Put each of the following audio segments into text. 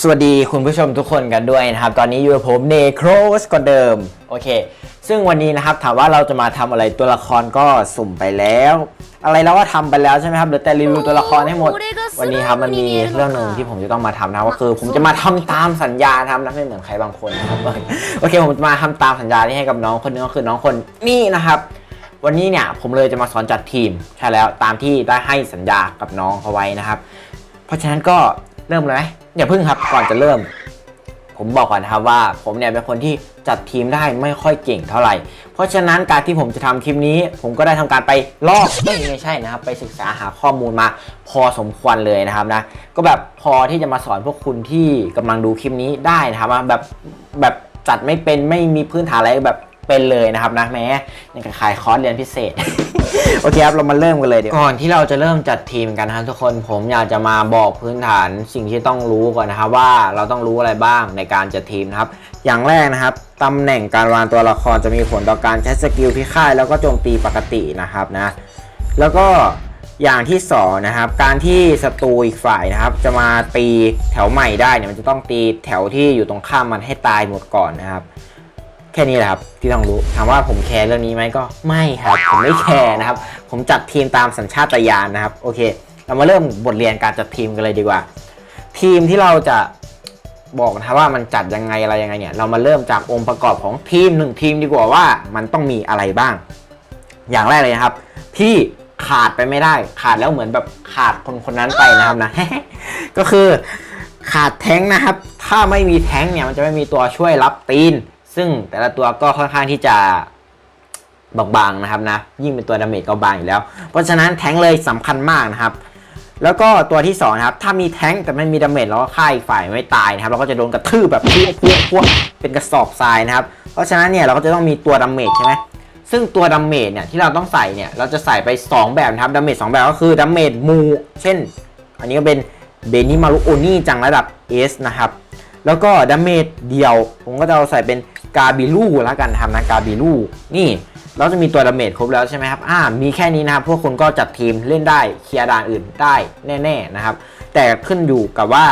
สวัสดีคุณผู้ชมทุกคนกันด้วยนะครับ ตอนนี้อยู่กับผมเนโครสก็เดิม โอเค ซึ่งวันนี้นะครับถามว่าเราจะมาทำอะไรตัวละครก็สุ่มไปแล้ว อะไรเราก็ทำไปแล้วใช่ไหมครับเหลือแต่รีวิวตัวละครให้หมด วันนี้ครับมันมีเรื่องหนึ่งที่ผมจะต้องมาทำนะก็คือผมจะมาทำตามสัญญาทำนะไม่เหมือนใครบางคนนะครับโอเค ผมจะมาทำตามสัญญาที่ให้กับน้องคนนึงก็คือน้องคนนี้นะครับวันนี้เนี่ยผมเลยจะมาสอนจัดทีมใช่แล้วตามที่ได้ให้สัญญากับน้องเขาไว้นะครับ เพราะฉะนั้นก็ เริ่มเลยไหมอย่าเพิ่งครับก่อนจะเริ่ม ผมบอกก่อนนะครับว่าผมเนี่ยเป็นคนที่จัดทีมได้ไม่ค่อยเก่งเท่าไหร่ เพราะฉะนั้นการที่ผมจะทำคลิปนี้ ผมก็ได้ทำการไปลอกไม่ใช่นะครับ ไปศึกษาหาข้อมูลมาพอสมควรเลยนะครับนะ ก็แบบพอที่จะมาสอนพวกคุณที่กำลังดูคลิปนี้ได้นะครับแบบแบบจัดไม่เป็นไม่มีพื้นฐานอะไรแบบ เป็นเลยนะครับนะแม้ยังกับขายคอร์สเรียนพิเศษ โอเคครับเรามาเริ่มกันเลยเดี๋ยวก่อนที่เราจะเริ่มจัดทีมกันนะครับทุกคนผมอยากจะมาบอกพื้นฐานสิ่งที่ต้องรู้ก่อนนะครับว่าเราต้องรู้อะไรบ้างในการจัดทีมนะครับอย่างแรกนะครับตำแหน่งการวางตัวละครจะมีผลต่อการใช้สกิลพิฆาตแล้วก็โจมตีปกตินะครับนะแล้วก็อย่างที่สองนะครับการที่ศัตรูอีกฝ่ายนะครับ จะมาตีแถวใหม่ได้เนี่ยมันจะต้องตีแถวที่อยู่ตรงข้ามมันให้ตายหมดก่อนนะครับ ค่นี้แหละครับที่ต้องรู้ถามว่าผมแคร์เรื่องนี้ไหมก็ไม่ครับ ผมไม่แคร์นะครับ ผมจัดทีมตามสัญชาตญาณนะครับ โอเค เรามาเริ่มบทเรียนการจัดทีมกันเลยดีกว่า ทีมที่เราจะบอกนะว่ามันจัดยังไงอะไรยังไงเนี่ย เรามาเริ่มจากองค์ประกอบของทีมหนึ่งทีมดีกว่าว่ามันต้องมีอะไรบ้าง อย่างแรกเลยนะครับ ที่ขาดไปไม่ได้ ขาดแล้วเหมือนแบบขาดคนคนนั้นไปนะครับนะก็คือขาดแท้งนะครับ ถ้าไม่มีแท้งเนี่ยมันจะไม่มีตัวช่วยรับตีน ซึ่งแต่ละตัวก็ค่อนข้างที่จะบางๆนะครับนะ ยิ่งเป็นตัวดาเมจก็บางอยู่แล้ว เพราะฉะนั้นแท้งเลยสำคัญมากนะครับ แล้วก็ตัวที่สองนะครับ ถ้ามีแท้งแต่ไม่มีดาเมจเราก็ฆ่าอีกฝ่ายไม่ตายนะครับ เราก็จะโดนกระทืบแบบพวกพวกพวกเป็นกระสอบทรายนะครับ เพราะฉะนั้นเนี่ยเราก็จะต้องมีตัวดาเมจใช่ไหมซึ่งตัวดาเมจเนี่ยที่เราต้องใส่เนี่ยเราจะใส่ไป 2 แบบนะครับดาเมจสแบบก็คือดาเมจมู เช่น อันนี้ก็เป็นเบนิมารุโอนี่จังระดับ S นะครับ แล้วก็ดาเมจเดียว ผมก็จะเอาใส่เป็นกาบิลูแล้วกันทำนะกาบิลูนี่เราจะมีตัวดาเมจครบแล้วใช่ไหมครับ อ่า มีแค่นี้นะครับ พวกคุณก็จัดทีมเล่นได้เคลียร์ด่านอื่นได้แน่ ๆนะครับ แต่ขึ้นอยู่กับว่า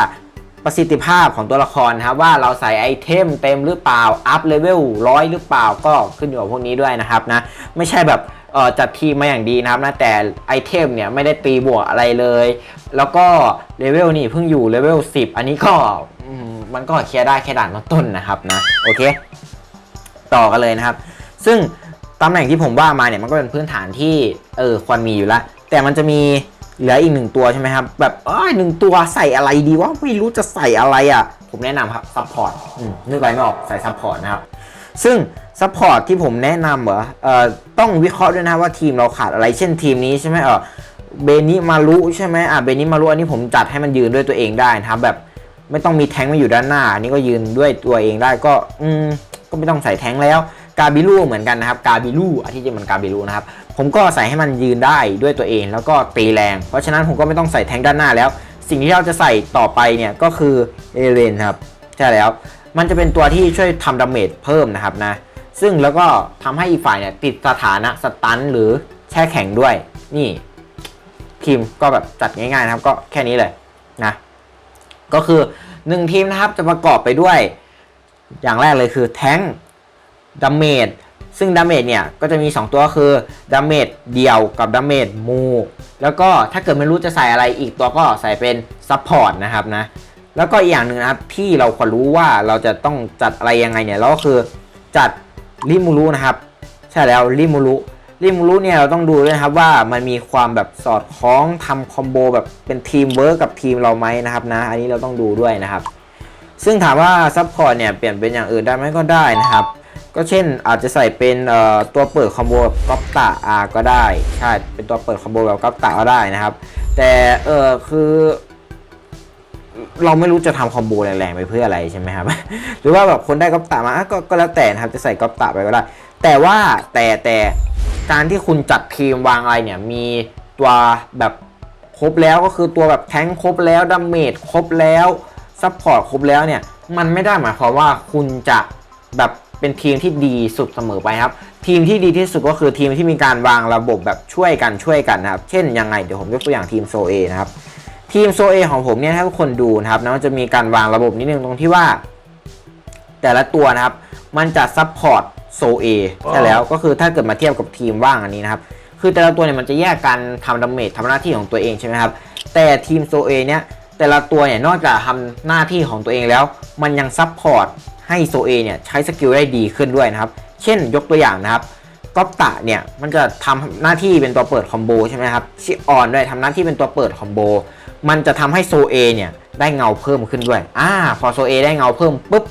ประสิทธิภาพของตัวละครนะครับว่าเราใส่ไอเทมเต็มหรือเปล่า อัพเลเวลร้อยหรือเปล่าก็ขึ้นอยู่กับพวกนี้ด้วยนะครับนะ ไม่ใช่แบบจัดทีมมาอย่างดีนะครับนะแต่ไอเทมเนี่ยไม่ได้ตีบวกอะไรเลย แล้วก็เลเวลนี่เพิ่งอยู่เลเวล10 อันนี้ก็อื มันก็เคลียร์ได้แค่ด่านต้นๆนะครับนะโอเค ต่อกันเลยนะครับ ซึ่งตำแหน่งที่ผมว่ามาเนี่ยมันก็เป็นพื้นฐานที่เออควรมีอยู่แล้วแต่มันจะมีเหลืออีกหนึ่งตัวใช่ไหมครับ แบบอ้ยหนึ่งตัวใส่อะไรดีวะไม่รู้จะใส่อะไรอะ ผมแนะนำครับซัพพอร์ตนึกอะไรไม่ออกใส่ซัพพอร์ตนะครับ ซึ่งซัพพอร์ตที่ผมแนะนำเหรอเอ่อต้องวิเคราะห์ด้วยนะว่าทีมเราขาดอะไรเช่นทีมนี้ใช่ไหมเออเบนิมารุใช่ไหมอะเบนิมารุอันนี้ผมจัดให้มันยืนด้วยตัวเองได้นะครับแบบ ไม่ต้องมีแทงมาอยู่ด้านหน้า อันนี้ก็ยืนด้วยตัวเองได้ก็อืมก็ไม่ต้องใส่แทงแล้วกาบิลูเหมือนกันนะครับกาบิลูอาที่จริงมันกาบิลูนะครับผมก็ใส่ให้มันยืนได้ด้วยตัวเอง แล้วก็ตีแรง เพราะฉะนั้นผมก็ไม่ต้องใส่แทงด้านหน้าแล้ว สิ่งที่เราจะใส่ต่อไปเนี่ยก็คือเอเลนครับใช่แล้วมันจะเป็นตัวที่ช่วยทำดาเมจเพิ่มนะครับนะซึ่งแล้วก็ทำให้อีกฝ่ายเนี่ยติดสถานะสตันหรือแช่แข็งด้วย นี่ทีมก็แบบจัดง่ายๆนะครับก็แค่นี้เลยนะ ก็คือ 1 ทีมนะครับจะประกอบไปด้วย อย่างแรกเลยคือแท้งดาเมจซึ่งดาเมจเนี่ยก็จะมี 2 ตัวคือดาเมจเดียวกับดาเมจมูแล้วก็ถ้าเกิดไม่รู้จะใส่อะไรอีกตัวก็ใส่เป็นซัพพอร์ตนะครับนะแล้วก็อีกอย่างหนึ่งนะครับที่เราควรรู้ว่าเราจะต้องจัดอะไรยังไงเนี่ยเราก็คือจัดริมูรุนะครับ ใช่แล้วริมูรุ ริมูรุเนี่ยเราต้องดูด้วยนะครับว่ามันมีความแบบสอดคล้องทำคอมโบแบบเป็นทีมเวิร์กกับทีมเราไหมนะครับนะ อันนี้เราต้องดูด้วยนะครับ ซึ่งถามว่าซัพพอร์ตเนี่ยเปลี่ยนเป็นอย่างอื่นได้ไหมก็ได้นะครับ ก็เช่นอาจจะใส่เป็นตัวเปิดคอมโบแบบก๊อปตะอาก็ได้ ใช่ เป็นตัวเปิดคอมโบแบบก๊อปตะก็ได้นะครับ แต่เออคือเราไม่รู้จะทำคอมโบแรงๆไปเพื่ออะไรใช่ไหมครับ หรือว่าแบบคนได้ก๊อปตะมาก็ก็แล้วแต่นะครับจะใส่ก๊อปตะไปก็ได้ แต่ว่าแต่แต่การที่คุณจัดทีมวางอะไรเนี่ยมีตัวแบบครบแล้วก็คือตัวแบบแทงครบแล้วดาเมจครบแล้วซัพพอร์ตครบแล้วเนี่ยมันไม่ได้หมายความว่าคุณจะแบบเป็นทีมที่ดีสุดเสมอไปครับ ทีมที่ดีที่สุดก็คือทีมที่มีการวางระบบแบบช่วยกันช่วยกันนะครับ เช่นยังไงเดี๋ยวผมยกตัวอย่างทีมโซเอนะครับ ทีมโซเอของผมเนี่ยถ้าทุกคนดูนะครับนะมันจะมีการวางระบบนิดนึงตรงที่ว่า แต่ละตัวนะครับ มันจะซับพอร์ต โซเอใช่แล้วก็คือถ้าเกิดมาเทียบกับทีมว่างอันนี้นะครับ คือแต่ละตัวเนี่ยมันจะแยกกันทำดาเมจทำหน้าที่ของตัวเองใช่ไหมครับ แต่ทีมโซเอเนี่ยแต่ละตัวเนี่ยนอกจากทำหน้าที่ของตัวเองแล้ว มันยังซับพอร์ตให้โซเอเนี่ยใช้สกิลได้ดีขึ้นด้วยนะครับ เช่นยกตัวอย่างนะครับก๊อปตะเนี่ยมันจะทำหน้าที่เป็นตัวเปิดคอมโบใช่ไหมครับชิออนด้วยทำหน้าที่เป็นตัวเปิดคอมโบ มันจะทำให้โซเอเนี่ยได้เงาเพิ่มขึ้นด้วยอ่าพอโซเอได้เงาเพิ่มปุ๊บ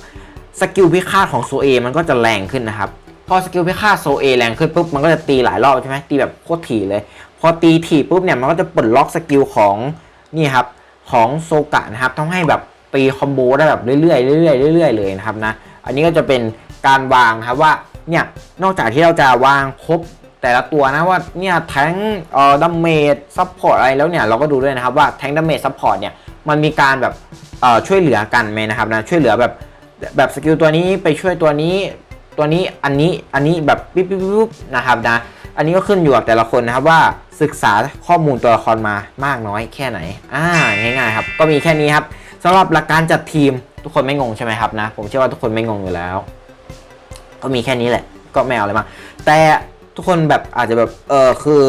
สกิลพิฆาตของโซเอมันก็จะแรงขึ้นนะครับ พอสกิลพิฆาตโซเอแรงขึ้นปุ๊บมันก็จะตีหลายรอบใช่ไหมตีแบบโคตรถี่เลย พอตีถี่ปุ๊บเนี่ยมันก็จะปลดล็อกสกิลของนี่ครับของโซกะนะครับทำให้แบบตีคอมโบได้แบบเรื่อยๆเรื่อยๆเรื่อยๆเลยนะครับนะอันนี้ก็จะเป็นการวางครับว่าเนี่ยนอกจากที่เราจะวางครบแต่ละตัวนะว่าเนี่ยแทงเอ่อดัมเมจซัพพอร์ตอะไรแล้วเนี่ยเราก็ดูด้วยนะครับว่าแทงดัมเมจซัพพอร์ตเนี่ยมันมีการแบบเอ่อช่วยเหลือกันไหมนะครับนะช่วยเหลือแบบ แบบสกิลตัวนี้ไปช่วยตัวนี้ ตัวนี้อันนี้อันนี้แบบปิ๊บปิ๊บปิ๊บนะครับนะ อันนี้ก็ขึ้นอยู่กับแต่ละคนนะครับว่าศึกษาข้อมูลตัวละครมามากน้อยแค่ไหนอ่าง่ายๆครับก็มีแค่นี้ครับสำหรับหลักการจัดทีมทุกคนไม่งงใช่ไหมครับนะ ผมเชื่อว่าทุกคนไม่งงอยู่แล้ว ก็มีแค่นี้แหละ ก็ไม่เอาอะไรมาแต่ทุกคนแบบอาจจะแบบเออคือ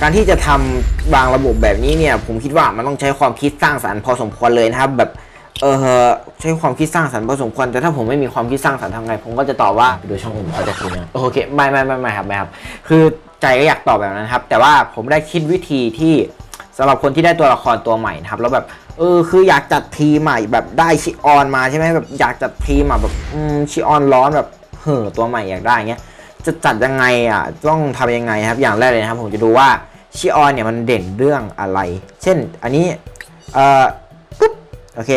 การที่จะทำบางระบบแบบนี้เนี่ย ผมคิดว่ามันต้องใช้ความคิดสร้างสรรค์พอสมควรเลยนะครับแบบ เออใช้ความคิดสร้างสรรค์พอสมควรแต่ถ้าผมไม่มีความคิดสร้างสรรค์ทำไง ผมก็จะตอบว่าไปดูช่องอื่นเอาจากคุณนะโอเคไม่ไม่ไม่ไม่ครับไม่ครับคือใจก็อยากตอบแบบนั้นครับ แต่ว่าผมได้คิดวิธีที่สำหรับคนที่ได้ตัวละครตัวใหม่นะครับแล้วแบบเออคืออยากจัดทีมใหม่แบบได้ชิออนมาใช่ไหมแบบอยากจัดทีมอะแบบอืมชิออนร้อนแบบเห่อตัวใหม่อยากได้เงี้ยจะจัดยังไงอะต้องทำยังไงครับอย่างแรกเลยนะครับ ผมจะดูว่าชิออนเนี่ยมันเด่นเรื่องอะไร เช่นอันนี้เอ่อปุ๊บ โอเค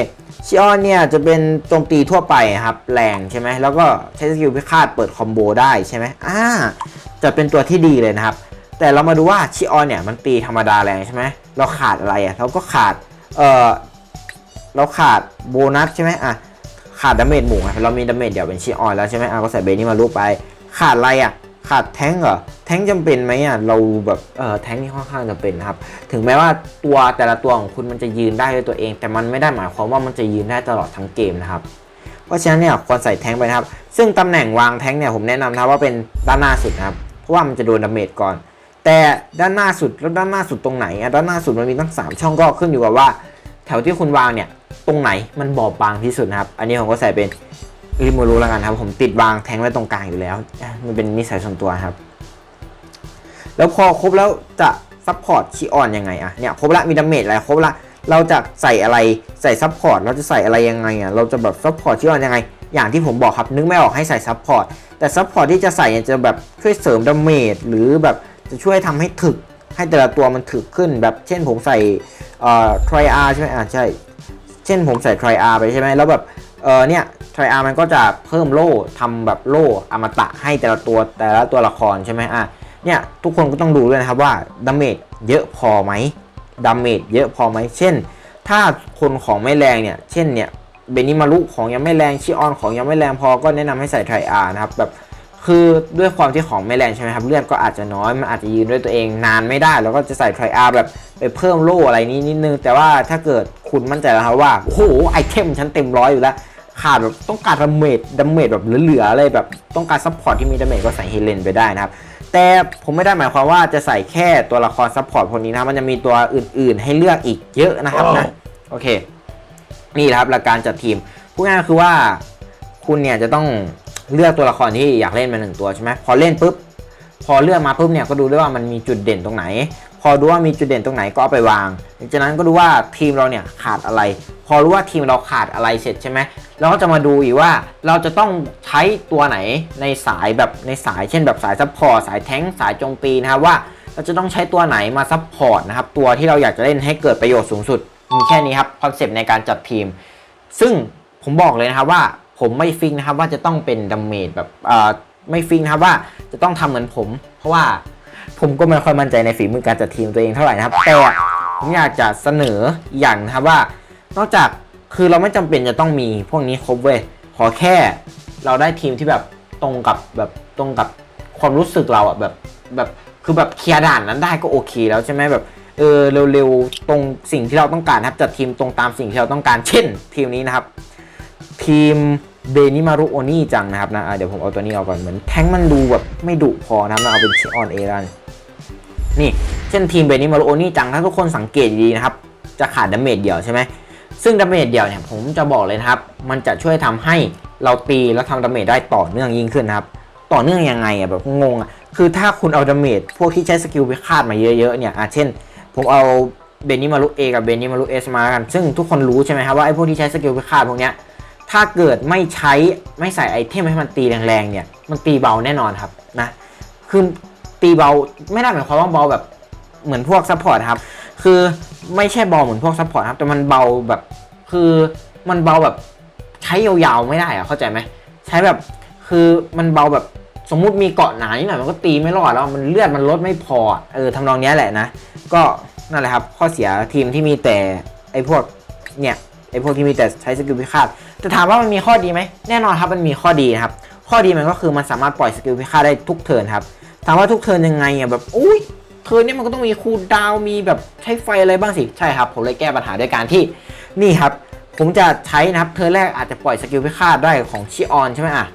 ชิออนเนี่ยจะเป็นโจมตีทั่วไปครับแรงใช่ไหมแล้วก็ใช้สกิลพิฆาตเปิดคอมโบได้ใช่ไหมอ่าจะเป็นตัวที่ดีเลยนะครับ แต่เรามาดูว่าชิออนเนี่ยมันตีธรรมดาแรงใช่ไหมเราขาดอะไรอะเราก็ขาดเออเราขาดโบนัสใช่ไหมอะขาดดาเมจหมู่อะเรามีดาเมจเดี๋ยวเป็นชิออนแล้วใช่ไหมอะก็ใส่เบนี้มาลูกไป ขาดอะไรอะ ขาดแท้งเหรอแท้งจำเป็นไหมอะเราแบบเออแท้งนี่ค่อนข้างจำเป็นนะครับ ถึงแม้ว่าตัวแต่ละตัวของคุณมันจะยืนได้ด้วยตัวเอง แต่มันไม่ได้หมายความว่ามันจะยืนได้ตลอดทั้งเกมนะครับเพราะฉะนั้นเนี่ยควรใส่แท้งไปนะครับ ซึ่งตำแหน่งวางแท้งเนี่ยผมแนะนำนะครับว่าเป็นด้านหน้าสุดนะครับ เพราะว่ามันจะโดนดาเมจก่อน แต่ด้านหน้าสุดแล้วด้านหน้าสุดตรงไหนอะด้านหน้าสุดมันมีตั้งสามช่องก็ขึ้นอยู่กับว่า แถวที่คุณวางเนี่ยตรงไหนมันบอบบางที่สุดนะครับ อันนี้ผมก็ใส่เป็น ริมูรู้แล้วกันครับ ผมติดวางแทงไว้ตรงกลางอยู่แล้ว มันเป็นนิสัยส่วนตัวครับ แล้วพอครบแล้วจะซัพพอร์ตชีออนยังไงอะเนี่ยครบละมีดาเมจอะไรครบละเราจะใส่อะไรใส่ซัพพอร์ตเราจะใส่อะไรยังไงอะเราจะแบบซัพพอร์ตชีออนยังไง อย่างที่ผมบอกครับนึกไม่ออกให้ใส่ซัพพอร์ตแต่ซัพพอร์ตที่จะใส่จะแบบช่วยเสริมดาเมจหรือแบบจะช่วยทำให้ถึกให้แต่ละตัวมันถึกขึ้นแบบเช่นผมใส่เอ่อทริอาร์ใช่ไหมอ่าใช่ เช่นผมใส่ทริอาร์ไปใช่ไหมแล้วแบบเออเนี่ย ทรอาร์มันก็จะเพิ่มโล่ทำแบบโล่อมตะให้แต่ละตัวแต่ละตัวละครใช่ไหมอะเนี่ยทุกคนก็ต้องดูด้วยนะครับว่าดาเมจเยอะพอไหมดาเมจเยอะพอไหมเช่น ถ้าคนของไม่แรงเนี่ยเช่นเนี่ยเบนิมารุของยังไม่แรงชิออนของยังไม่แรงพอก็แนะนำให้ใส่ไทรอาร์นะครับแบบคือด้วยความที่ของไม่แรงใช่ไหมครับเลือดก็อาจจะน้อยมันอาจจะยืนด้วยตัวเองนานไม่ได้แล้วก็จะใส่ไทรอาร์แบบไปเพิ่มโล่อะไรนี้นิดนึง แต่ว่าถ้าเกิดคุณมั่นใจแล้วครับว่าโอ้โหไอเทมฉันเต็มร้อยอยู่แล้ว ขาดแบบต้องการดาเมจดาเมจแบบเหลือๆอะไรแบบต้องการซัพพอร์ตที่มีดาเมจก็ใส่เฮเลนไปได้นะครับแต่ผมไม่ได้หมายความว่าจะใส่แค่ตัวละครซัพพอร์ตพวกนี้นะมันจะมีตัวอื่นๆ ให้เลือกอีกเยอะนะครับนะโอเค นี่แหละครับหลักการจัดทีมพูดง่ายๆคือว่าคุณเนี่ยจะต้องเลือกตัวละครที่อยากเล่นมาหนึ่งตัวใช่ไหมพอเล่นปุ๊บพอเลือกมาปุ๊บเนี่ยก็ดูด้วยว่ามันมีจุดเด่นตรงไหน พอดูว่ามีจุดเด่นตรงไหนก็เอาไปวางหลังจากนั้นก็ดูว่าทีมเราเนี่ยขาดอะไร พอรู้ว่าทีมเราขาดอะไรเสร็จใช่ไหมเราก็จะมาดูอีกว่าเราจะต้องใช้ตัวไหนในสายแบบในสายเช่นแบบสายซัพพอร์ตสายแท้งสายโจมตีนะครับว่าเราจะต้องใช้ตัวไหนมาซัพพอร์ตนะครับตัวที่เราอยากจะเล่นให้เกิดประโยชน์สูงสุด มีแค่นี้ครับคอนเซปต์ในการจัดทีม ซึ่งผมบอกเลยนะครับว่าผมไม่ฟิกนะครับว่าจะต้องเป็นดัมเมจแบบไม่ฟิกนะครับว่าจะต้องทำเหมือนผม เพราะว่า ผมก็ไม่ค่อยมั่นใจในฝีมือการจัดทีมตัวเองเท่าไหร่นะครับ แต่ผมอยากจะเสนออย่างนะครับว่า นอกจากคือเราไม่จำเป็นจะต้องมีพวกนี้ครบเว้ย ขอแค่เราได้ทีมที่แบบตรงกับแบบตรงกับความรู้สึกเราอะแบบแบบคือแบบเคลียร์ด่านนั้นได้ก็โอเคแล้วใช่ไหมแบบเออเร็วๆตรงสิ่งที่เราต้องการครับจัดทีมตรงตามสิ่งที่เราต้องการเช่น ทีมนี้นะครับ ทีม เบนิมารุโอนี่จังนะครับนะเดี๋ยวผมเอาตัวนี้ออกก่อนเหมือนแท้งมันดูแบบไม่ดุพอนะครับเอาเป็นชิออนเอรันนี่เช่นทีมเบนิมารุโอนี่จังถ้าทุกคนสังเกตดีนะครับ จะขาดดาเมจเดียวใช่ไหมซึ่งดาเมจเดียวเนี่ยผมจะบอกเลยนะครับ มันจะช่วยทำให้เราตีแล้วทำดาเมจได้ต่อเนื่องยิ่งขึ้นนะครับ ต่อเนื่องยังไงอะแบบงงอะคือถ้าคุณเอาดาเมจพวกที่ใช้สกิลไปคาดมาเยอะๆเนี่ยอะเช่น ผมเอาเบนิมารุเอกับเบนิมารุเอสมากัน ซึ่งทุกคนรู้ใช่ไหมครับว่าไอ้พวกที่ใช้สกิลไปคาดพวกเนี้ย ถ้าเกิดไม่ใช้ไม่ใส่ไอเทมให้มันตีแรงๆเนี่ย มันตีเบาแน่นอนครับนะ คือตีเบาไม่ได้หมายความว่าเบาแบบเหมือนพวกซัพพอร์ตครับ คือไม่ใช่เบาเหมือนพวกซัพพอร์ตครับ แต่มันเบาแบบคือมันเบาแบบใช้ยาวๆไม่ได้อะเข้าใจไหมใช้แบบคือมันเบาแบบสมมุติมีเกาะหนานิดหน่อยมันก็ตีไม่รอดแล้วมันเลือดมันลดไม่พอเออทำนองนี้แหละนะ ก็นั่นแหละครับ ข้อเสียทีมที่มีแต่ไอ้พวกเนี่ย ไอพวกที่มีแต่ใช้สกิลพิฆาตแต่ถามว่ามันมีข้อดีไหมแน่นอนครับมันมีข้อดีครับข้อดีมันก็คือมันสามารถปล่อยสกิลพิฆาตได้ทุกเทิร์นครับถามว่าทุกเทิร์นยังไงอะแบบอุ้ยเทิร์นนี้มันก็ต้องมีคูลดาวมีแบบใช้ไฟอะไรบ้างสิใช่ครับ ผมเลยแก้ปัญหาด้วยการที่นี่ครับ ผมจะใช้นะครับเทิร์นแรกอาจจะปล่อยสกิลพิฆาตได้ของชิออนใช่ไหมอะ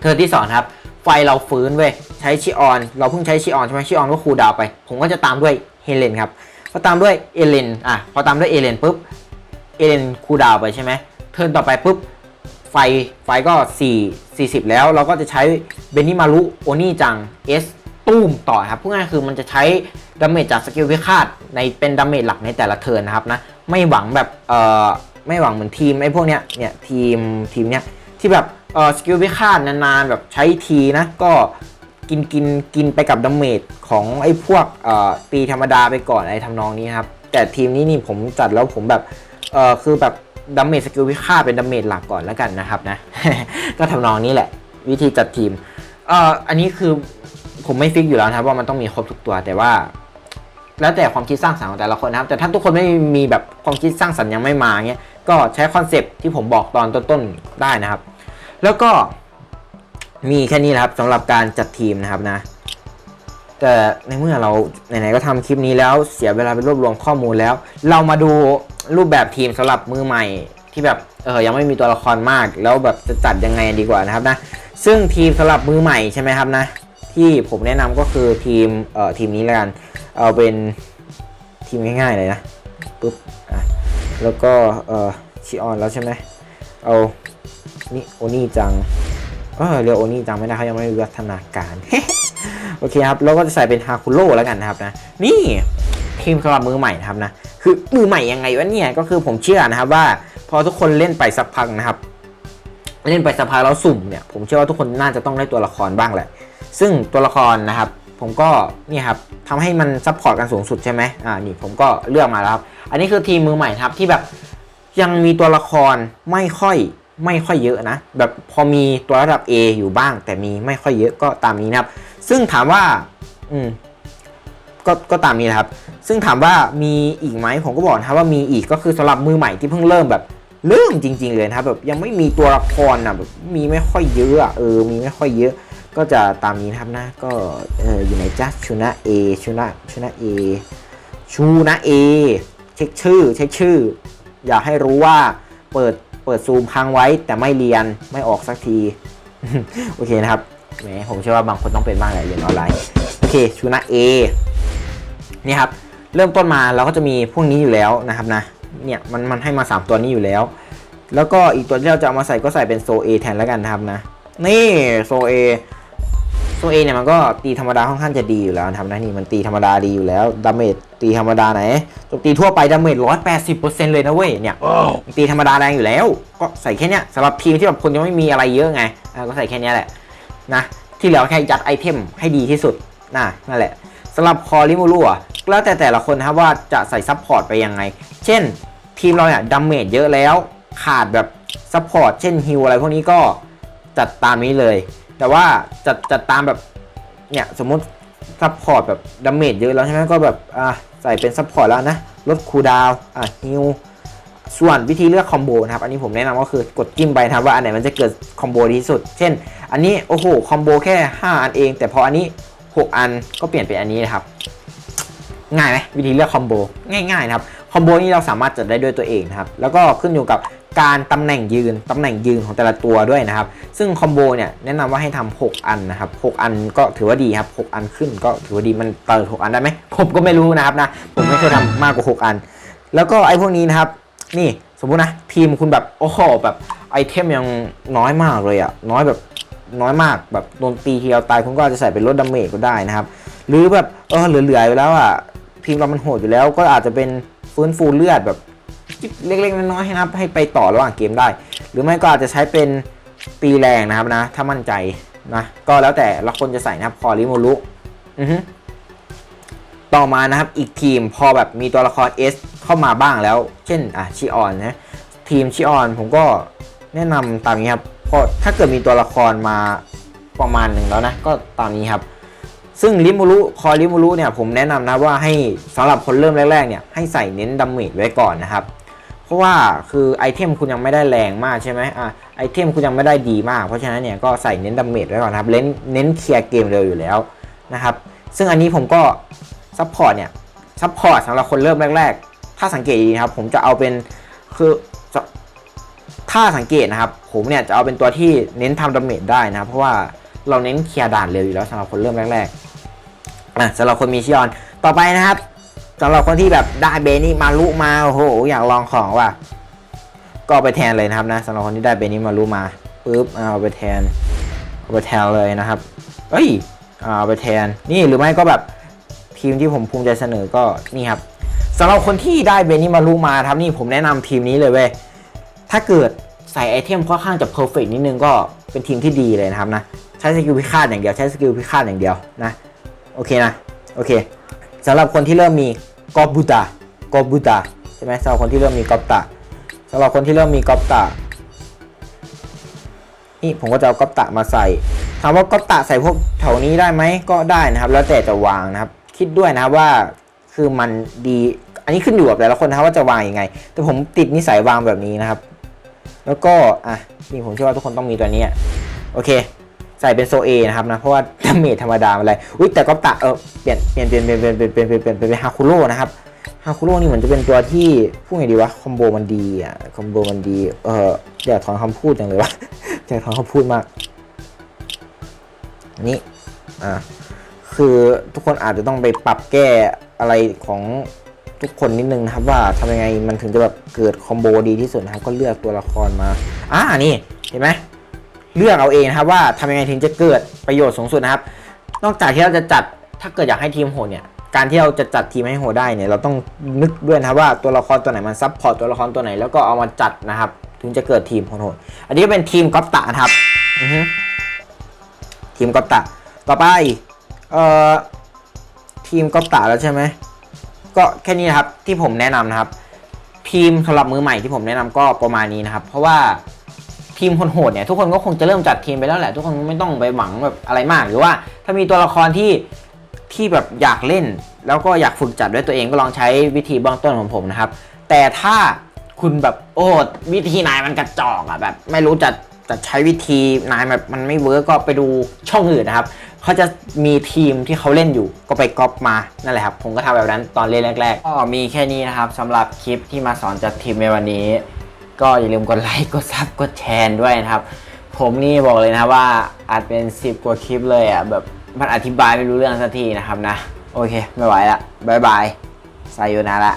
เทิร์นที่สองครับไฟเราฟื้นเว้ยใช้ชิออน เราเพิ่งใช้ชิออนใช่ไหมชิออนก็คูลดาวไป ผมก็จะตามด้วยเฮเลนครับพอตามด้วยเอเลนอะพอตามด้วยเอเลนปุ๊บ เอเลนคูลดาวไปใช่ไหมเทิร์นต่อไปปุ๊บไฟไฟก็ 4 40 แล้วเราก็จะใช้เบนิมารุโอนี่จัง S ตุ้มต่อครับพูดง่ายคือมันจะใช้ดาเมจจากสกิลพิฆาตในเป็นดาเมจหลักในแต่ละเทิร์นนะครับนะไม่หวังแบบเอ่อไม่หวังเหมือนทีมไอ้พวกเนี้ยเนี่ยทีมทีมเนี้ยที่แบบเอ่อสกิลพิฆาตนานๆแบบใช้ทีนะก็กินกินกินไปกับดาเมจของไอ้พวกเอ่อตีธรรมดาไปก่อนอะไรทำนองนี้ครับแต่ทีมนี้นี่ผมจัดแล้วผมแบบ เอ่อคือแบบดัมเมจสกิลพิฆาตเป็นดัมเมจหลักก่อนแล้วกันนะครับนะ ก็ทำนองนี้แหละ วิธีจัดทีมเอ่ออันนี้คือผมไม่ฟิกอยู่แล้วนะครับว่ามันต้องมีครบทุกตัวแต่ว่า แล้วแต่ความคิดสร้างสรรค์ของแต่ละคนนะครับ แต่ถ้าทุกคนไม่มีแบบความคิดสร้างสรรค์ยังไม่มาเงี้ยก็ใช้คอนเซปต์ที่ผมบอกตอนต้นๆได้นะครับ แล้วก็มีแค่นี้นะครับสำหรับการจัดทีมนะครับนะ แต่ในเมื่อเราไหนๆก็ทำคลิปนี้แล้วเสียเวลาไปรวบรวมข้อมูลแล้ว เรามาดู รูปแบบทีมสำหรับมือใหม่ที่แบบเออยังไม่มีตัวละครมาก แล้วแบบจะจัดยังไงดีกว่านะครับนะซึ่งทีมสำหรับมือใหม่ใช่ไหมครับนะที่ผมแนะนำก็คือทีมเอ่อทีมนี้แล้วกันเอาเป็นทีมง่ายๆเลยนะปุ๊บอะแล้วก็เอ่อชิออนแล้วใช่ไหมเอานี่โอนี่จังเออเรียกโอนี่จังไม่ได้เขายังไม่มีวัฒนาการโอเคครับแล้วก็จะใส่เป็นฮาคุโร่แล้วกันนะครับนะนี่ ทีมสำหรับมือใหม่นะครับนะคือมือใหม่ยังไงวะเนี่ยก็คือผมเชื่อนะครับว่าพอทุกคนเล่นไปสักพักนะครับ เล่นไปสักพักแล้วสุ่มเนี่ยผมเชื่อว่าทุกคนน่าจะต้องได้ตัวละครบ้างแหละ ซึ่งตัวละครนะครับ ผมก็นี่ครับทำให้มันซัพพอร์ตกันสูงสุดใช่ไหมอ่านี่ผมก็เลือกมาแล้วครับอันนี้คือทีมมือใหม่ครับที่แบบยังมีตัวละครไม่ค่อยไม่ค่อยเยอะนะ แบบพอมีตัวระดับ A อยู่บ้าง แต่มีไม่ค่อยเยอะก็ตามนี้นะครับ ซึ่งถามว่า อืมก็ก็ตามนี้นะครับ ซึ่งถามว่ามีอีกไหมผมก็บอกนะครับว่ามีอีกก็คือสำหรับมือใหม่ที่เพิ่งเริ่มแบบเริ่มจริง ๆ เลยนะครับแบบยังไม่มีตัวละครนะแบบมีไม่ค่อยเยอะเออมีไม่ค่อยเยอะก็จะตามนี้นะครับนะก็เอออยู่ในจัสชูนะเอชูนะชูนะเอชูนะเอเช็คชื่อเช็คชื่อ อยากให้รู้ว่าเปิดเปิดซูมค้างไว้แต่ไม่เรียนไม่ออกสักทีโอเคนะครับแหมผมเชื่อว่าบางคนต้องเป็นบ้างแหละเรียนออนไลน์โอเคชูนะ A นี่ครับ เริ่มต้นมาเราก็จะมีพวกนี้อยู่แล้วนะครับนะเนี่ยมันมันให้มา 3 ตัวนี้อยู่แล้ว แล้วก็อีกตัวที่เราจะเอามาใส่ก็ใส่เป็นโซ A แทนแล้วกันนะครับนะ นี่โซ A โซ A เนี่ยมันก็ตีธรรมดาค่อนข้างจะดีอยู่แล้วนะครับนะนี่มันตีธรรมดาดีอยู่แล้วดาเมจตีธรรมดาไหนโจมตีทั่วไปดาเมจร้อยแปดสิบเปอร์เซ็นต์เลยนะเว้ยเนี่ยตีธรรมดาแรงอยู่แล้ว ก็ใส่แค่เนี้ยสำหรับทีมที่แบบคนยังไม่มีอะไรเยอะไงอะก็ใส่แค่เนี้ยแหละนะที่เหลือแค่ยัดไอเทมให้ดีที่สุดนะนั่นแหละสำหรับคอริมูรุอะแล้วแต่แต่ละคนนะครับว่าจะใส่ซับพอร์ตไปยังไง เช่น ทีมเราเนี่ยดาเมจเยอะแล้วขาดแบบซัพพอร์ตเช่นฮิลอะไรพวกนี้ก็จัดตามนี้เลย แต่ว่าจัดจัดตามแบบเนี่ยสมมติซัพพอร์ตแบบดาเมจเยอะแล้วใช่ไหมก็แบบอะใส่เป็นซัพพอร์ตแล้วนะลดคูดาวอะฮิลส่วนวิธีเลือกคอมโบนะครับ อันนี้ผมแนะนำก็คือกดจิ้มไปนะครับว่าอันไหนมันจะเกิดคอมโบดีที่สุด เช่น อันนี้โอ้โหคอมโบแค่ 5 อันเอง แต่พออันนี้ 6 อันก็เปลี่ยนเป็นอันนี้นะครับ ง่ายไหมวิธีเลือกคอมโบง่ายๆนะครับคอมโบนี้เราสามารถจัดได้ด้วยตัวเองนะครับ แล้วก็ขึ้นอยู่กับการตำแหน่งยืนตำแหน่งยืนของแต่ละตัวด้วยนะครับ ซึ่งคอมโบเนี่ยแนะนำว่าให้ทำ6อันนะครับ 6 อันก็ถือว่าดีครับ 6 อันขึ้นก็ถือว่าดีมันเปิด6อันได้ไหมผมก็ไม่รู้นะครับนะผมไม่เคยทำมากกว่า 6 อัน แล้วก็ไอ้พวกนี้นะครับ นี่สมมุตินะทีมคุณแบบโอ้โหแบบไอเทมยังน้อยมากเลยอะน้อยแบบ น้อยมากแบบโดนตีทีเดียวตายคุณก็อาจจะใส่เป็นลดดาเมจก็ได้นะครับ หรือแบบเออเหลือๆอยู่แล้วอะทีมเรามันโหดอยู่แล้ว ก็อาจจะเป็นฟื้นฟูเลือดแบบเล็กๆน้อยๆให้นะให้ไปต่อระหว่างเกมได้ หรือไม่ก็อาจจะใช้เป็นตีแรงนะครับนะ ถ้ามั่นใจนะก็แล้วแต่ละคนจะใส่นะครับคอริโมรุอือฮึต่อมานะครับอีกทีมพอแบบมีตัวละคร S เข้ามาบ้างแล้ว เช่นอะชิออนนะทีมชิออนผมก็แนะนำตามนี้ครับ ก็ถ้าเกิดมีตัวละครมาประมาณหนึ่งแล้วนะ ก็ตามนี้ครับ ซึ่งริมูรุคอริมูรุเนี่ยผมแนะนำนะว่าให้สำหรับคนเริ่มแรกๆเนี่ยให้ใส่เน้นดาเมจไว้ก่อนนะครับ เพราะว่าคือไอเทมคุณยังไม่ได้แรงมากใช่ไหมอะไอเทมคุณยังไม่ได้ดีมาก เพราะฉะนั้นเนี่ยก็ใส่เน้นดาเมจไว้ก่อนครับเน้นเน้นเคลียร์เกมเร็วอยู่แล้วนะครับซึ่งอันนี้ผมก็ซัพพอร์ตเนี่ยซัพพอร์ตสำหรับคนเริ่มแรก ๆ ถ้าสังเกตดีนะครับผมจะเอาเป็นคือ ถ้าสังเกตนะครับผมเนี่ยจะเอาเป็นตัวที่เน้นทำดาเมจได้นะครับเพราะว่าเราเน้นเคลียร์ด่านเร็วอยู่แล้วสำหรับคนเริ่มแรกๆอะสำหรับคนมีชิออนต่อไปนะครับสำหรับคนที่แบบได้เบนี่มาลุมาโอ้โหอยากลองของว่ะก็ไปแทนเลยนะครับนะสำหรับคนที่ได้เบนี่มาลุมาปุ๊บเอาไปแทนเอาไปแทนเลยนะครับเอ้ยเอาไปแทนนี่หรือไม่ก็แบบทีมที่ผมภูมิใจเสนอก็นี่ครับสำหรับคนที่ได้เบนี่มารูมาครับนี่ผมแนะนำทีมนี้เลยเว้ย ถ้าเกิดใส่ไอเทมค่อนข้างจะเพอร์เฟกนิดนึงก็เป็นทีมที่ดีเลยนะครับนะ ใช้สกิลพิฆาตอย่างเดียวใช้สกิลพิฆาตอย่างเดียวนะ โอเคนะ โอเคสำหรับคนที่เริ่มมีกอบบูตากอบบูตาใช่ไหมสำหรับคนที่เริ่มมีกอบตาสำหรับคนที่เริ่มมีกอบตานี่ผมก็จะเอากอปตะมาใส่ถามว่ากอปตะใส่พวกแถวนี้ได้ไหมก็ได้นะครับ แล้วแต่จะวางนะครับ คิดด้วยนะครับว่าคือมันดี อันนี้ขึ้นอยู่กับแต่ละคนนะว่าจะวางยังไง แต่ผมติดนิสัยวางแบบนี้นะครับ แล้วก็อะนี่ผมเชื่อว่าทุกคนต้องมีตัวนี้โอเค ใส่เป็นโซเอนะครับนะเพราะว่าดาเมจธรรมดาอะไรอุ้ยแต่ก๊อปตะเออเปลี่ยนเปลี่ยนเปลี่ยนเปลี่ยนเปลี่ยนเปลี่ยนเปลี่ยนเปลี่ยนเปลี่ยนเป็นฮาคุโร่นะครับฮาคุโร่นี่เหมือนจะเป็นตัวที่พูดไงดีวะคอมโบมันดีอะคอมโบมันดีเอออยากถอนคำพูดจังเลยวะอยากถอนคำพูดมากนนี้อ่าคือทุกคนอาจจะต้องไปปรับแก้อะไรของ ทุกคนนิดนึงนะครับว่าทำยังไงมันถึงจะแบบเกิดคอมโบดีที่สุดนะครับก็เลือกตัวละครมาอ่านี่เห็นไหมเลือกเอาเองนะครับว่าทำยังไงถึงจะเกิดประโยชน์สูงสุดนะครับ นอกจากที่เราจะจัดถ้าเกิดอยากให้ทีมโหดเนี่ยการที่เราจะจัดทีมให้โหดได้เนี่ยเราต้องนึกด้วยนะครับว่าตัวละครตัวไหนมันซับพอร์ตตัวละครตัวไหนแล้วก็เอามาจัดนะครับ ถึงจะเกิดทีมโหดอันนี้ก็เป็นทีมก๊อปตะนะครับอือฮึทีมก๊อปตะต่อไปเอ่อทีมก๊อปตะแล้วใช่ไหม ก็แค่นี้นะครับที่ผมแนะนำนะครับ ทีมสำหรับมือใหม่ที่ผมแนะนำก็ประมาณนี้นะครับ เพราะว่าทีมคนโหดเนี่ยทุกคนก็คงจะเริ่มจัดทีมไปแล้วแหละทุกคนไม่ต้องไปหวังแบบอะไรมาก หรือว่าถ้ามีตัวละครที่ที่แบบอยากเล่น แล้วก็อยากฝึกจัดด้วยตัวเองก็ลองใช้วิธีเบื้องต้นของผมนะครับ แต่ถ้าคุณแบบโอ้วิธีนายมันกระจอกอะแบบ ไม่รู้จะ จะใช้วิธีนายแบบมันไม่เวิร์กก็ไปดูช่องอื่นนะครับเขาจะมีทีมที่เขาเล่นอยู่ก็ไปก๊อปมานั่นแหละครับ ผมก็ทำแบบนั้นตอนเล่นแรกๆก็มีแค่นี้นะครับสำหรับคลิปที่มาสอนจัดทีมในวันนี้ ก็อย่าลืมกดไลค์กดซับกดแชร์ด้วยนะครับ ผมนี่บอกเลยนะว่าอาจเป็น 10 กว่าคลิปเลยอะแบบมันอธิบายไม่รู้เรื่องสักทีนะครับนะ โอเค ไม่ไหวละบายบายไซโยนาระ